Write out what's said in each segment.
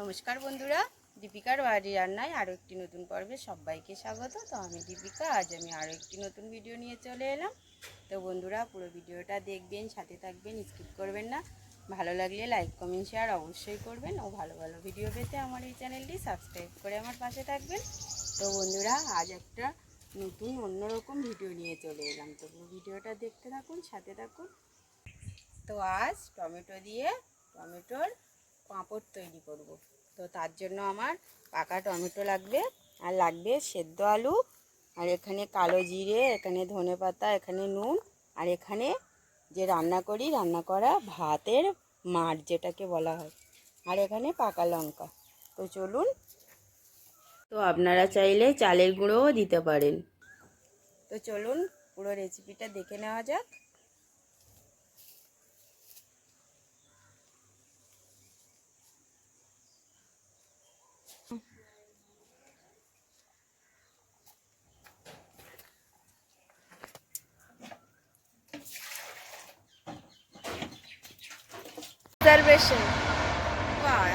নমস্কার বন্ধুরা দীপিকার বাড়ি রান্নায় আরও একটি নতুন পর্বে সবাইকে স্বাগত। তো আমি দীপিকা, আজ আমি আরও একটি নতুন ভিডিও নিয়ে চলে এলাম। তো বন্ধুরা, পুরো ভিডিওটা দেখবেন, সাথে থাকবেন স্কিপ করবেন না। ভালো লাগলে লাইক কমেন্ট শেয়ার অবশ্যই করবেন ও ভালো ভালো ভিডিও পেতে আমার এই চ্যানেলটি সাবস্ক্রাইব করে আমার পাশে থাকবেন। তো বন্ধুরা, আজ একটা নতুন, অন্যরকম ভিডিও নিয়ে চলে এলাম। তো পুরো ভিডিওটা দেখতে থাকুন, সাথে থাকুন। তো আজ টমেটো দিয়ে টমেটোর পাঁপড় তৈরি করব। তো তার জন্য আমার পাকা টমেটো লাগবে, আর লাগবে সেদ্ধ আলু, আর এখানে কালো জিরে, এখানে ধনে পাতা, এখানে নুন, আর এখানে যে রান্না করি, রান্না করা ভাতের মাঠ যেটাকে বলা হয়, আর এখানে পাকা লঙ্কা। তো চলুন, তো আপনারা চাইলে চালের গুঁড়োও দিতে পারেন। তো চলুন পুরো রেসিপিটা দেখে নেওয়া যাক।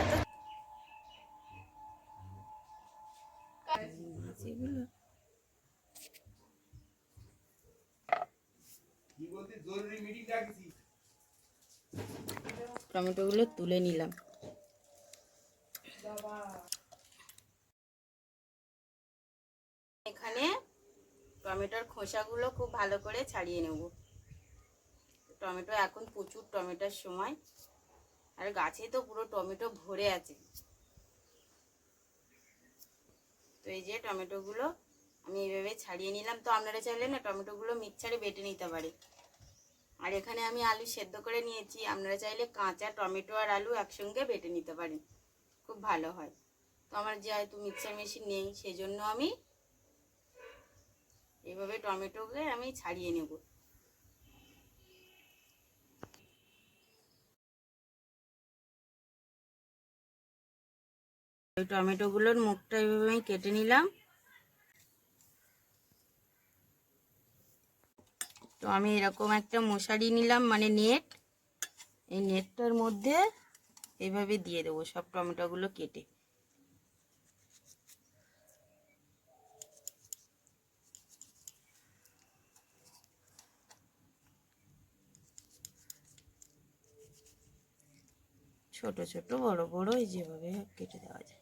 এত মাছগুলো টমেটোগুলো তুলে নিলাম। এখানে টমেটোর খোসাগুলো খুব ভালো করে ছাড়িয়ে নেব। টমেটো এখন প্রচুর টমেটোর সময়। আর গাছে তো পুরো টমেটো ভরে আছে। তো এই যে টমেটোগুলো আমি এইভাবে ছাড়িয়ে নিলাম। তো আপনারা চাইলে না টমেটোগুলো মিক্সারে বেটে নিতে পারে। আর এখানে আমি আলু সেদ্ধ করে নিয়েছি। আপনারা চাইলে কাঁচা টমেটো আর আলু একসঙ্গে বেটে নিতে পারেন। খুব ভালো হয়। তো আমার যেহেতু মিক্সার মেশিন নেই সেই জন্য আমি এইভাবে টমেটোকে আমি ছাড়িয়ে নেব। ওই টমেটোগুলোর মুখটা এইভাবে আমি কেটে নিলাম। তো আমি এরকম একটা মশারি নিলাম মানে নেট। এই নেটটার মধ্যে এইভাবে দিয়ে দেবো সব টমেটোগুলো কেটে। ছোট ছোট, বড় বড় যেভাবে কেটে দেওয়া যায়।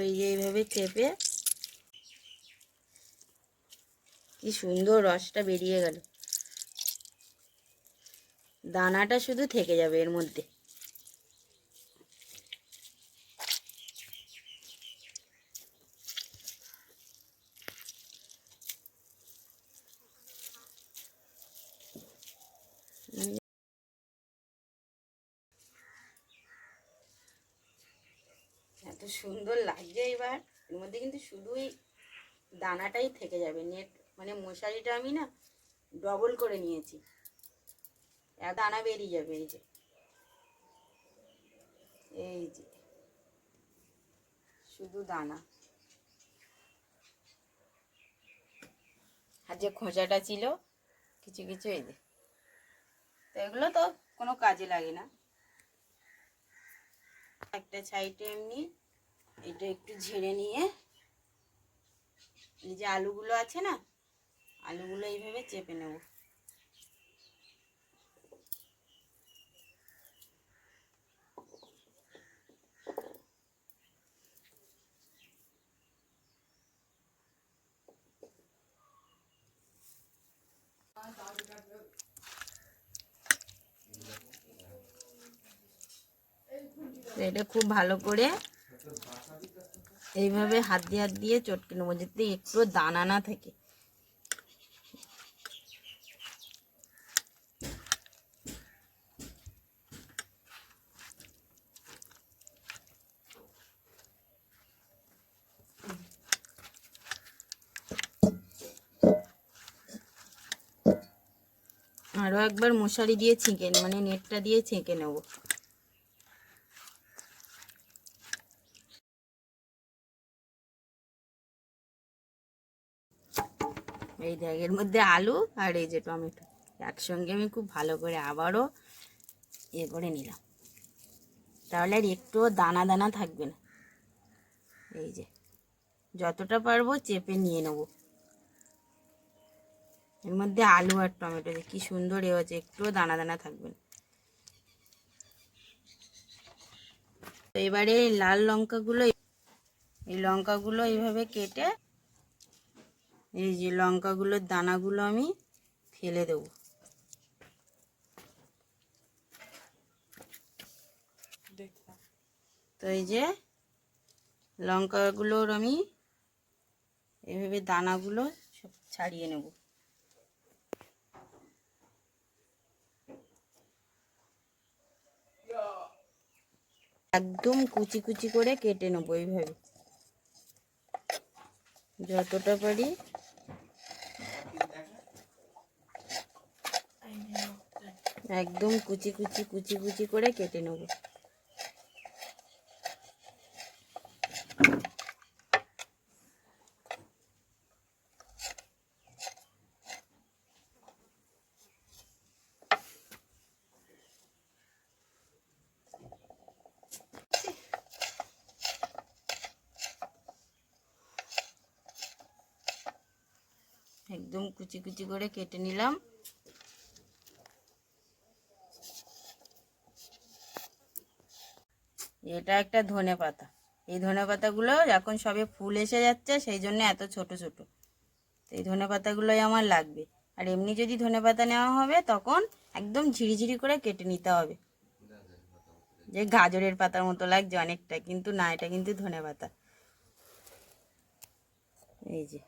এই যে এইভাবে চেপে কি সুন্দর রসটা বেরিয়ে গেল। দানাটা শুধু থেকে যাবে এর মধ্যে এত সুন্দর লাগছে এবার। এর মধ্যে কিন্তু শুধুই দানাটাই থেকে যাবে। নেট মানে মশারিটা আমি না ডবল করে নিয়েছি। এক দানা বেরিয়ে যাবে এই যে। এই যে। শুধু দানা। আর যে খোঁচাটা ছিল, কিছু কিছু এই যে। তো এগুলো তো কোনো কাজে লাগে না। একটা সাইডে এমনি এটা একটু ঝেড়ে নিয়ে, এই যে আলুগুলো আছে না, আলুগুলো এইভাবে চেপে নেব। এটা খুব ভালো করে এইভাবে হাত দিয়ে হাত দিয়ে চটকে নেব যাতে একটু দানা না থাকে। আরও একবার মশারি দিয়ে ছিঁকে মানে নেটটা দিয়ে ছিঁকে নেব। এই দেখ, এর মধ্যে আলু আর এই যে টমেটো। একসঙ্গে আমি খুব ভালো করে আবারও এ করে নিলাম। তাহলে আর একটুও দানা দানা থাকবে না। এই যে, যতটা পারব চেপে নিয়ে নেব। এর মধ্যে আলু আর টমেটো কি সুন্দর এ হচ্ছে একটুও দানা দানা থাকবে না। তো এবারে লাল লঙ্কাগুলো, এই লঙ্কাগুলো এইভাবে কেটে এই যে লঙ্কাগুলোর দানাগুলো আমি ফেলে দেবো। তো এই যে লঙ্কাগুলোর আমি এভাবে দানাগুলো সব ছাড়িয়ে নেব। একদম কুচি কুচি করে কেটে নেব এইভাবে। যতটা পারি একদম কুচি কুচি কুচি কুচি করে কেটে নেব। একদম কুচি কুচি করে কেটে নিলাম। এটা একটা ধনে পাতা। এই ধনে পাতাগুলো এখন সবে ফুল এসে যাচ্ছে, সেই জন্য এত ছোট ছোট। তো এই ধনে পাতাগুলোই আমার লাগবে। আর এমনি যদি ধনে পাতা নেওয়া হবে, তখন একদম ঝিরিঝিরি করে কেটে নিতে হবে। যে গাজরের পাতার মতো লাগছে অনেকটা, কিন্তু না, এটা কিন্তু ধনে পাতা। এই যে,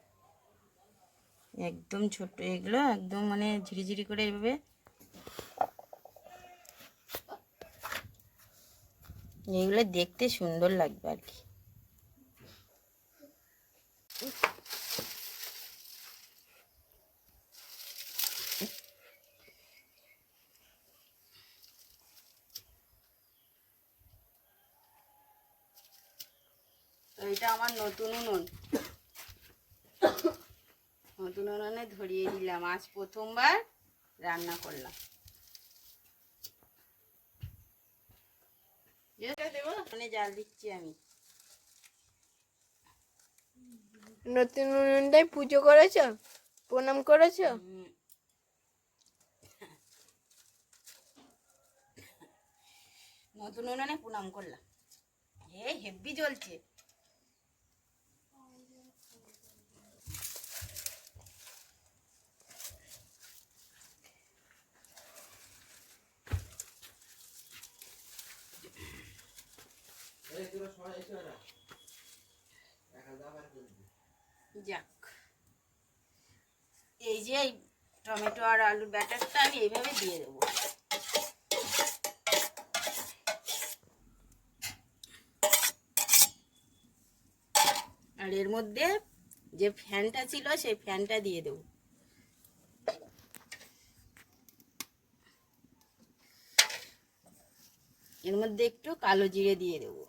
একদম ছোট, এগুলো একদম মানে ঝিরিঝিরি করে এইভাবে এগুলো দেখতে সুন্দর লাগবে আর কি। এটা আমার নতুন উনুন। নতুন উনুনে ধরিয়ে দিলাম। আজ প্রথমবার রান্না করলাম। জাল দিচ্ছি আমি। নতুন উনুনটাই পুজো করেছ? প্রণাম করেছ? নতুন উনুনে প্রণাম করলাম। হে হেব্বি জ্বলছে। যাক। এই যে এই টমেটো আর আলুর ব্যাটারটা আমি এইভাবে দিয়ে দেবো। আর এর মধ্যে যে ফ্যানটা ছিল, সেই ফ্যানটা দিয়ে দেবো। এর মধ্যে একটু কালো জিরে দিয়ে দেবো।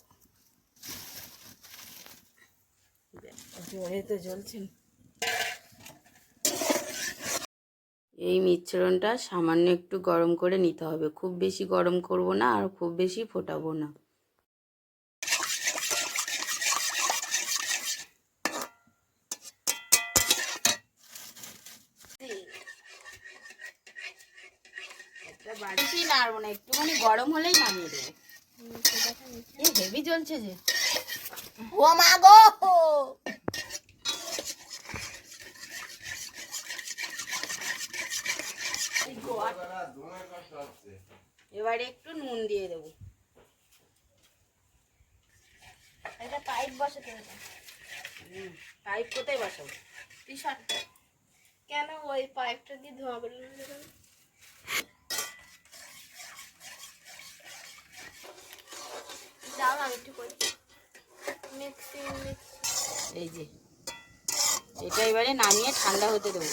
জোরে তো জ্বলছে। এই মিশ্রণটা সামান্য একটু গরম করে নিতে হবে। খুব বেশি গরম করব না আর খুব বেশি ফোটাবো না। বাড়িতে নাড়বো না একটুখানি গরম হলেই নামিয়ে দেবো। এ হেভি জ্বলছে যে। ও মা গো! এবারে একটু নুন দিয়ে দেবো। একটা পাইপ বসাতে হবে পাইপ কোথায় বসাবো? তুই সর কেন ওই পাইপটা দিয়ে ধোঁয়া বেরোনো দাও আমি একটু করি। Mixing mixie. এই যে এটা এবারে নামিয়ে ঠান্ডা হতে দেবো।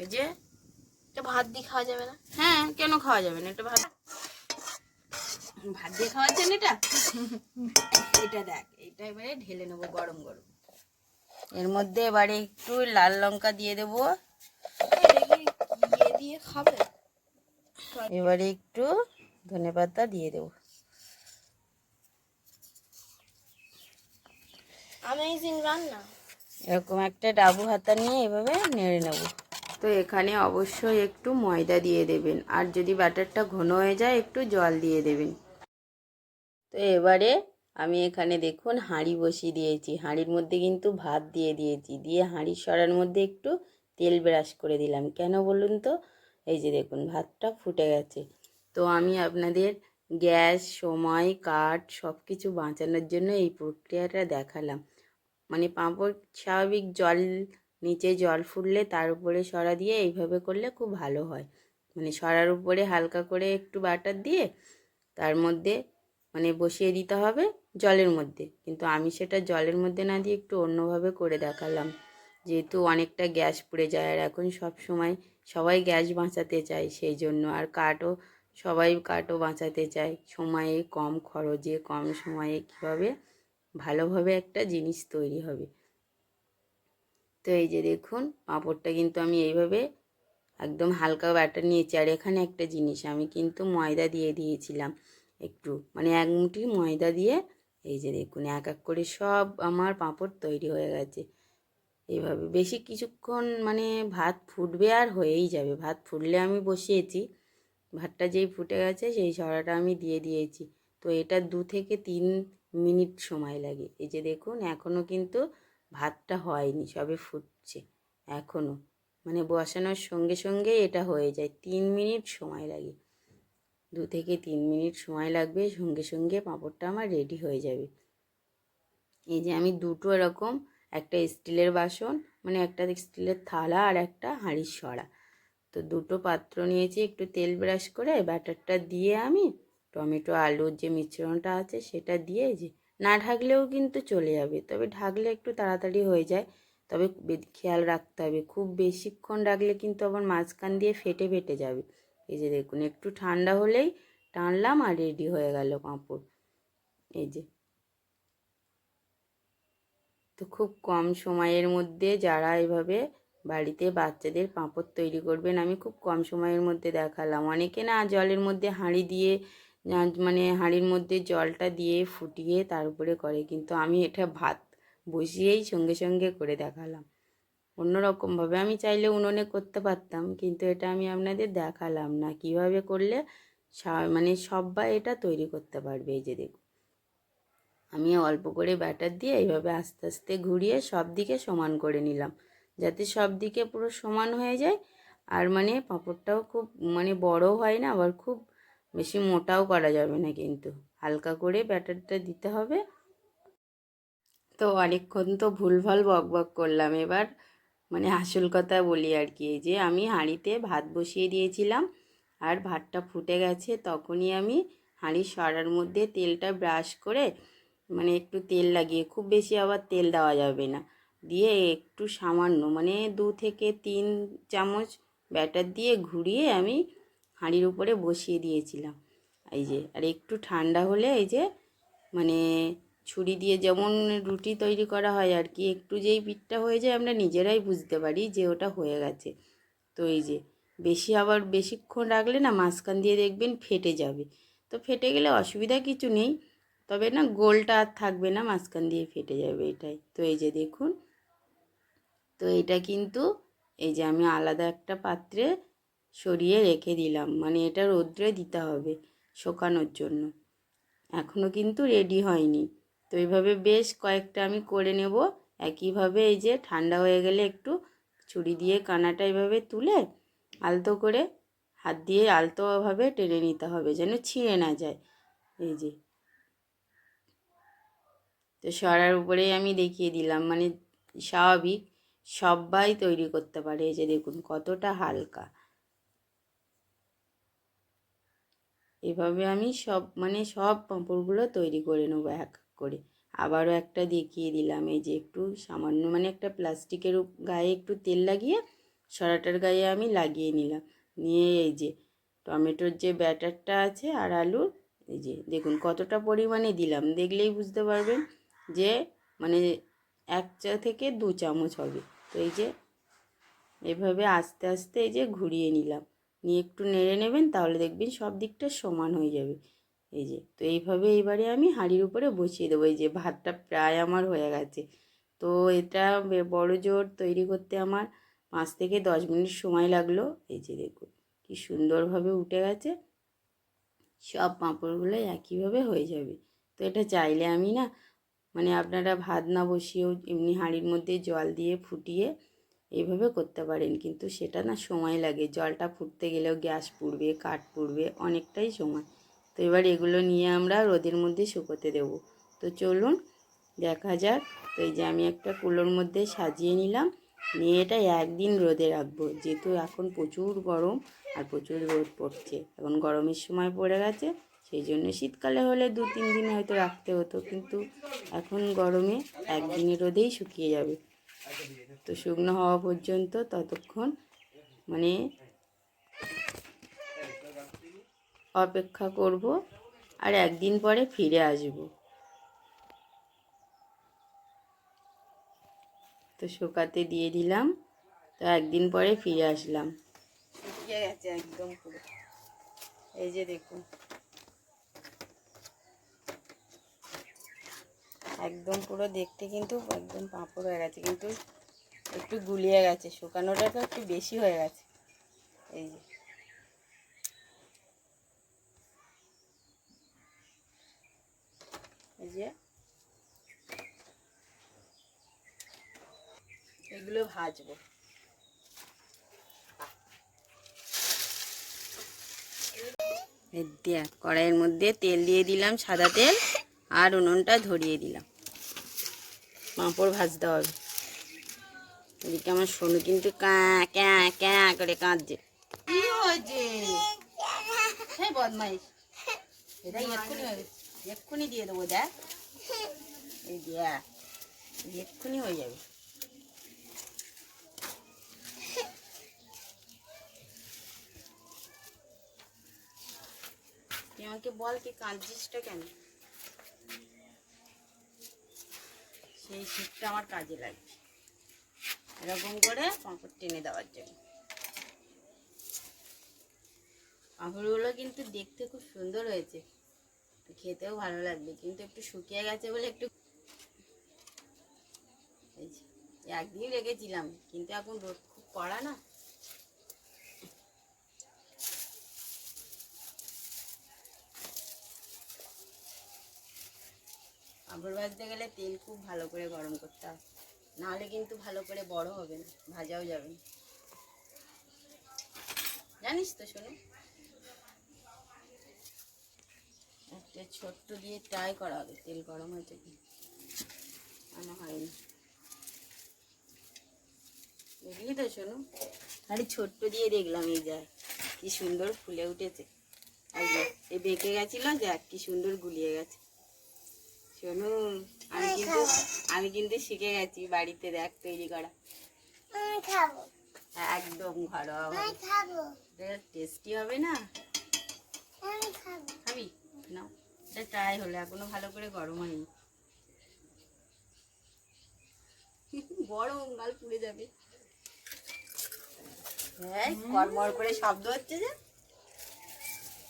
ওই যে এটা ভাত দিয়ে খাওয়া যাবে না। হ্যাঁ কেন খাওয়া যাবে না? এটা ভাত। ভাত দিয়ে খাওয়ার জন্য এটা? এটা দেখ এটা এবারে ঢেলে নেব গরম গরম। এর মধ্যে এবারে একটু লাল লঙ্কা দিয়ে দেবো। দিয়ে খাবে? এবারে একটু ধনে পাতা দিয়ে দেবো। অ্যামেজিং রান্না। এরকম একটা ডাবু হাতা নিয়ে এভাবে নেড়ে নেব। তো এখানে অবশ্যই একটু ময়দা দিয়ে দেবেন। আর যদি ব্যাটারটা ঘন হয়ে যায়, একটু জল দিয়ে দেবেন। তো এবারে আমি এখানে দেখুন হাঁড়ি বসিয়ে দিয়েছি। হাঁড়ির মধ্যে কিন্তু ভাত দিয়ে দিয়েছি। দিয়ে হাঁড়ির সরার মধ্যে একটু তেল ব্রাশ করে দিলাম। কেন বলুন তো? এই যে দেখুন, ভাতটা ফুটে গেছে। তো আমি আপনাদের গ্যাস, সময়, কাঠ সব কিছু বাঁচানোর জন্য এই প্রক্রিয়াটা দেখালাম। মানে পাঁপড় স্বাভাবিক জল নিচে জল ফুটলে তার উপরে সরা দিয়ে এইভাবে করলে খুব ভালো হয়। মানে সরার উপরে হালকা করে একটু বাটার দিয়ে তার মধ্যে মানে বসিয়ে দিতে হবে জলের মধ্যে। কিন্তু আমি সেটা জলের মধ্যে না দিয়ে একটু অন্যভাবে করে দেখালাম। যেহেতু অনেকটা গ্যাস পুড়ে যায় আর এখন সব সময় সবাই গ্যাস বাঁচাতে চায় সেই জন্য। আর কাঠও, সবাই কাঠও বাঁচাতে চায়। সময়ে কম খরচে, কম সময়ে কীভাবে ভালোভাবে একটা জিনিস তৈরি হবে। তো এই যে দেখুন, পাঁপড়টা কিন্তু আমি এইভাবে একদম হালকা ব্যাটার নিয়েছি। আর এখানে একটা জিনিস, আমি কিন্তু ময়দা দিয়ে দিয়েছিলাম একটু। মানে এক মুঠি ময়দা দিয়ে, এই যে দেখুন, এক এক করে সব আমার পাঁপড় তৈরি হয়ে গেছে। এইভাবে বেশি কিছুক্ষণ মানে ভাত ফুটবে আর হয়েই যাবে। ভাত ফুটলে আমি বসিয়েছি, ভাতটা যেই ফুটে গেছে সেই সরাটা আমি দিয়ে দিয়েছি। তো এটা দু থেকে তিন মিনিট সময় লাগে। এই যে দেখুন এখনও কিন্তু ভাতটা হয়নি, সবে ফুটছে এখনও মানে বসানোর সঙ্গে সঙ্গে এটা হয়ে যায়, তিন মিনিট সময় লাগে। দু থেকে তিন মিনিট সময় লাগবে, সঙ্গে সঙ্গে পাঁপড়টা আমার রেডি হয়ে যাবে। এই যে আমি দুটো এরকম, একটা স্টিলের বাসন মানে একটা স্টিলের থালা আর একটা হাঁড়ির সরা তো দুটো পাত্র নিয়েছি, একটু তেল ব্রাশ করে, ব্যাটারটা দিয়ে আমি, টমেটো, আলুর যে মিশ্রণটা আছে সেটা দিয়ে যে না ঢাকলেও কিন্তু চলে যাবে। তবে ঢাকলে একটু তাড়াতাড়ি হয়ে যায়। তবে খেয়াল রাখতে হবে। খুব বেশিক্ষণ রাখলে কিন্তু আবার মাঝখান দিয়ে ফেটে ফেটে যাবে। এই যে দেখুন, একটু ঠান্ডা হলেই টানলাম আর রেডি হয়ে গেল পাঁপড় এই যে। তো খুব কম সময়ের মধ্যে যারা এভাবে বাড়িতে বাচ্চাদের পাঁপড় তৈরি করবেন, আমি খুব কম সময়ের মধ্যে দেখালাম। অনেকে না জলের মধ্যে হাঁড়ি দিয়ে মানে হাঁড়ির মধ্যে জলটা দিয়ে ফুটিয়ে তার উপরে করে। কিন্তু আমি এটা ভাত বসিয়েই সঙ্গে সঙ্গে করে দেখালাম। অন্যরকমভাবে আমি চাইলে উনুনে করতে পারতাম, কিন্তু এটা আমি আপনাদের দেখালাম না। কীভাবে করলে মানে সবাই এটা তৈরি করতে পারবে এই যে দেখুন। আমি অল্প করে ব্যাটার দিয়ে এইভাবে আস্তে আস্তে ঘুরিয়ে সব দিকে সমান করে নিলাম। যাতে সব দিকে পুরো সমান হয়ে যায়। আর মানে পাঁপড়টাও খুব মানে বড় হয় না, আবার খুব বেশি মোটাও করা যাবে না কিন্তু। হালকা করে ব্যাটারটা দিতে হবে। তো অনেকক্ষণ তো ভুলভাল বক বক করলাম এবার। মানে আসল কথা বলি আর কি যে আমি হাঁড়িতে ভাত বসিয়ে দিয়েছিলাম আর ভাতটা ফুটে গেছে, তখনই আমি হাঁড়ির সরার মধ্যে তেলটা ব্রাশ করে মানে একটু তেল লাগিয়ে, খুব বেশি আবার তেল দেওয়া যাবে না, দিয়ে একটু সামান্য মানে দু থেকে তিন চামচ ব্যাটার দিয়ে ঘুরিয়ে আমি হাঁড়ির উপরে বসিয়ে দিয়েছিলাম। এই যে, আর একটু ঠান্ডা হলে এই যে মানে ছুরি দিয়ে যেমন রুটি তৈরি করা হয় আর কি, একটু যেই পিঠটা হয়ে যায় আমরা নিজেরাই বুঝতে পারি যে ওটা হয়ে গেছে। তো এই যে, বেশি আবার বেশিক্ষণ রাখলে না মাঝখান দিয়ে দেখবেন ফেটে যাবে। তো ফেটে গেলে অসুবিধা কিছু নেই, তবে না গোলটা আর থাকবে না, মাঝখান দিয়ে ফেটে যাবে এটাই। তো এই যে দেখুন, তো এটা কিন্তু এই যে আমি আলাদা একটা পাত্রে সরিয়ে রেখে দিলাম। মানে এটা রৌদ্রে দিতে হবে শুকানোর জন্য। এখনও কিন্তু রেডি হয়নি। তো এইভাবে বেশ কয়েকটা আমি করে নেব। একইভাবে এই যে ঠান্ডা হয়ে গেলে একটু ছুরি দিয়ে কানাটা এইভাবে তুলে আলতো করে হাত দিয়ে আলতোভাবে টেনে নিতে হবে যেন ছিঁড়ে না যায়। এই যে। তো সরার উপরেই আমি দেখিয়ে দিলাম। মানে স্বাভাবিক সবাই তৈরি করতে পারে। এই যে দেখুন কতটা হালকা। এভাবে আমি সব মানে সব পাঁপড়গুলো তৈরি করে নেব এক এক করে। আবারও একটা দেখিয়ে দিলাম, এই যে একটু সামান্য মানে একটা প্লাস্টিকের গায়ে একটু তেল লাগিয়ে সরাটার গায়ে আমি লাগিয়ে নিলাম। নিয়ে এই যে টমেটোর যে ব্যাটারটা আছে আর আলুর, এই যে দেখুন কতটা পরিমাণে দিলাম, দেখলেই বুঝতে পারবেন যে মানে এক চা থেকে দু চামচ হবে। তো এই যে এভাবে আস্তে আস্তে এই যে ঘুরিয়ে নিলাম। নিয়ে একটু নেড়ে নেবেন, তাহলে দেখবেন সব দিকটা সমান হয়ে যাবে। এই যে, তো এইভাবে এইবারে আমি হাঁড়ির উপরে বসিয়ে দেবো। এই যে, ভাতটা প্রায় আমার হয়ে গেছে। তো এটা বড় জোর তৈরি করতে আমার পাঁচ থেকে দশ মিনিট সময় লাগল। এই যে, দেখুন কি সুন্দরভাবে উঠে গেছে। সব পাঁপড়গুলো একইভাবে হয়ে যাবে। তো এটা চাইলে আমি না মানে আপনারা ভাত না বসিয়েও এমনি হাঁড়ির মধ্যে জল দিয়ে ফুটিয়ে এইভাবে করতে পারেন। কিন্তু সেটা না সময় লাগে। জলটা ফুটতে গেলেও গ্যাস পুড়বে, কাঠ পুড়বে, অনেকটাই সময়। তো এবার এগুলো নিয়ে আমরা রোদের মধ্যে শুকোতে দেবো। তো চলুন, দেখা যাক। তো এই যে আমি একটা কুলোর মধ্যে সাজিয়ে নিলাম। নিয়ে এটা একদিন রোদে রাখব। যেহেতু এখন প্রচুর গরম আর প্রচুর রোদ পড়ছে। এখন গরমের সময় পড়ে গেছে। সেই জন্য শীতকালে হলে দু, তিন দিন হয়তো রাখতে হতো। কিন্তু এখন গরমে একদিনের রোদেই শুকিয়ে যাবে। তো শুকনো হওয়া পর্যন্ত ততক্ষণ মানে অপেক্ষা করব আর একদিন পরে ফিরে আসব। তো শুকাতে দিয়ে দিলাম, তো একদিন পরে ফিরে আসলাম। গেছে একদম পুরো। এই যে দেখুন। একদম পুরো দেখতে কিন্তু একদম পাঁপড় হয়ে গেছে, কিন্তু একটু গুলিয়ে গেছে শুকানোটা তো একটু বেশি হয়ে গেছে। এই যে। এই যে। এগুলো ভাজবো। কড়াইয়ের মধ্যে তেল দিয়ে দিলাম সাদা তেল আর উনুনটা ধরিয়ে দিলাম। পাঁপড় ভাজতে হবে। এদিকে আমার সোনু কিন্তু ক্যাঁ ক্যাঁ ক্যাঁ করে কাঁদছে। কি হয়েছে? হ্যাঁ বদমাইশ। এটা এক্ষুনি দিয়ে দেবো, দেখ। হয়ে যাবে। তুই আমাকে বল কি কাঁদছিসটা কেন? সেই শীতটা আমার কাজে লাগবে। এরকম করে পাঁপড় টেনে দেওয়ার জন্য। পাঁপড়গুলো কিন্তু দেখতে খুব সুন্দর হয়েছে। খেতেও ভালো লাগবে, কিন্তু একটু শুকিয়ে গেছে বলে একটু একদিন রেখেছিলাম, কিন্তু এখন রোদ খুব কড়া না। পাঁপড় ভাজতে গেলে তেল খুব ভালো করে গরম করতে হবে। নাহলে কিন্তু ভালো করে বড় হবে না, ভাজাও যাবে না। জানিস তো শোনো একটা ছোট্ট দিয়ে ট্রাই করা হবে, তেল গরম হয়েছে কি? আনা হয়নি। দেখলি তো শোনো খালি ছোট্ট দিয়ে দেখলাম এই যা, কি সুন্দর ফুলে উঠেছে। এই বেঁকে গেছিল, যাক, কি সুন্দর গুলিয়ে গেছে। শোনো আমি কিন্তু আমি কিন্তু শিখে গেছি বাড়িতে দেখ তৈরি করা। খাব। একদম ঘরোয়া খাব। টেস্টি হবে না? আমি খাব। খাবি? না এটা ট্রাই হলো এখনও ভালো করে গরম হয়নি। গরম গাল পুড়ে যাবে। হ্যাঁ কড়মড় করে শব্দ হচ্ছে যে।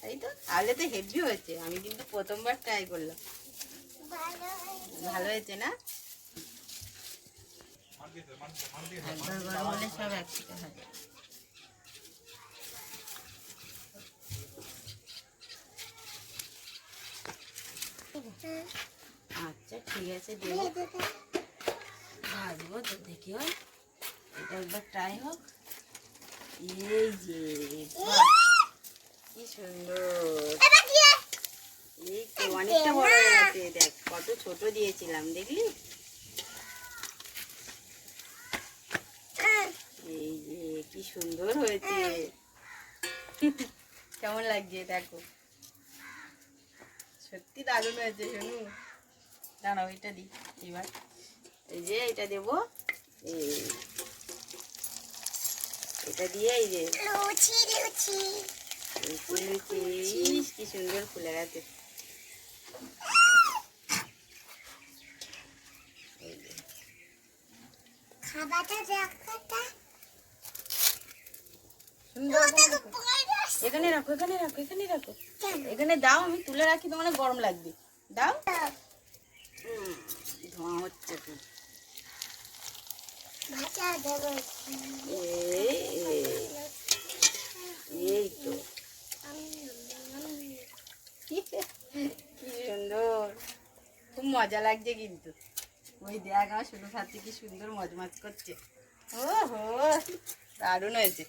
তাই তো? তাহলে তো হেভি হয়েছে। আমি কিন্তু প্রথমবার ট্রাই করলাম। ভালো হয়েছে না? আচ্ছা ঠিক আছে ভাজবো তো, দেখি হয় এটা একবার ট্রাই হোক। এই যে কি সুন্দর। এই তো অনেকটা বড় হয়ে গেছে দেখ কত ছোট দিয়েছিলাম দেখলি? এই যে কি সুন্দর হয়েছে। কেমন লাগছে দেখো? সত্যি দারুণ হয়েছে শোনু। দাঁড়াও এটা দিই এবার। এই যে এটা দেবো। এই এটা দিয়ে এই যে। লুচি লুচি। লুচি কি সুন্দর ফুলে গেছে এই যে, খাবারটা জায়গাটা সুন্দর করে রাখো। এখানে রাখো এখানে রাখো এখানে রাখো। এখানে দাও আমি তুলে রাখি তোমার গরম লাগবে। দাও। ধোঁয়া হচ্ছে এই তো। কি সুন্দর। খুব মজা লাগছে কিন্তু। ওই দেখ আমার ছোটো সাথে কি সুন্দর মজমাজ করছে। ও হো দারুণ হয়েছে।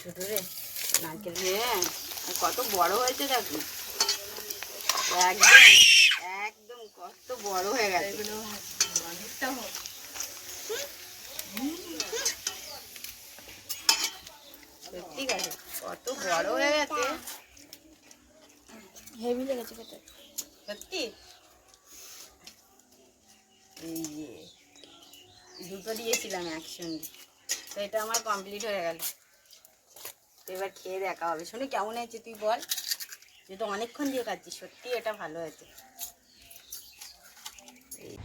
ছোট রে নারকেল হ্যাঁ কত বড় হয়েছে দেখো। একদম একদম কত বড় হয়ে গেছে। সত্যি গেছে কত বড় হয়ে গেছে। হেভি লেগেছে খেতে। সত্যি? এই যে দুটো দিয়েছিলাম একসঙ্গে। তো এটা আমার কমপ্লিট হয়ে গেল। এবার খেয়ে দেখা হবে। শুনে কেমন হয়েছে তুই বল। তুই তো অনেকক্ষণ দিয়ে খাচ্ছিস। সত্যি এটা ভালো হয়েছে। এই।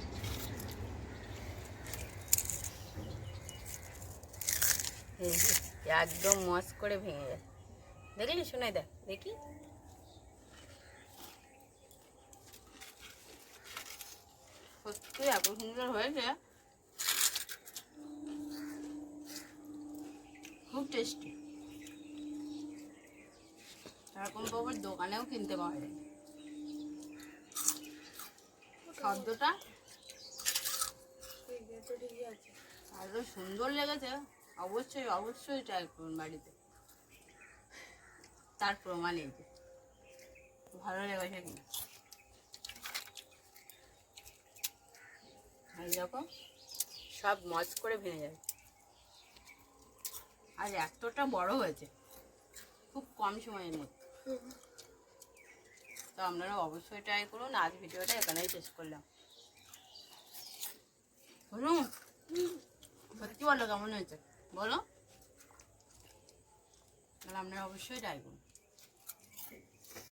একদম মস করে ভেঙে যায়। দেখলি শুনে দেখ দেখি। সত্যি এত সুন্দর হয়েছে। খুব টেস্টি এরকম তো আবার দোকানেও কিনতে পাওয়া যায়। শব্দটা এত সুন্দর লেগেছে। অবশ্যই অবশ্যই ট্রাই করুন বাড়িতে। তার প্রমাণ এই যে। ভালো লেগেছে কিনা এই দেখো, সব মজ করে ভেঙে যাবে। আর এতটা বড় হয়েছে, খুব কম সময়ের মধ্যে। তো আপনারা অবশ্যই ট্রাই করুন, আজ ভিডিওটা এখানেই শেষ করলাম। শুনুন সত্যি বলো কেমন হয়েছে? বলো? তাহলে আপনারা অবশ্যই ট্রাই করুন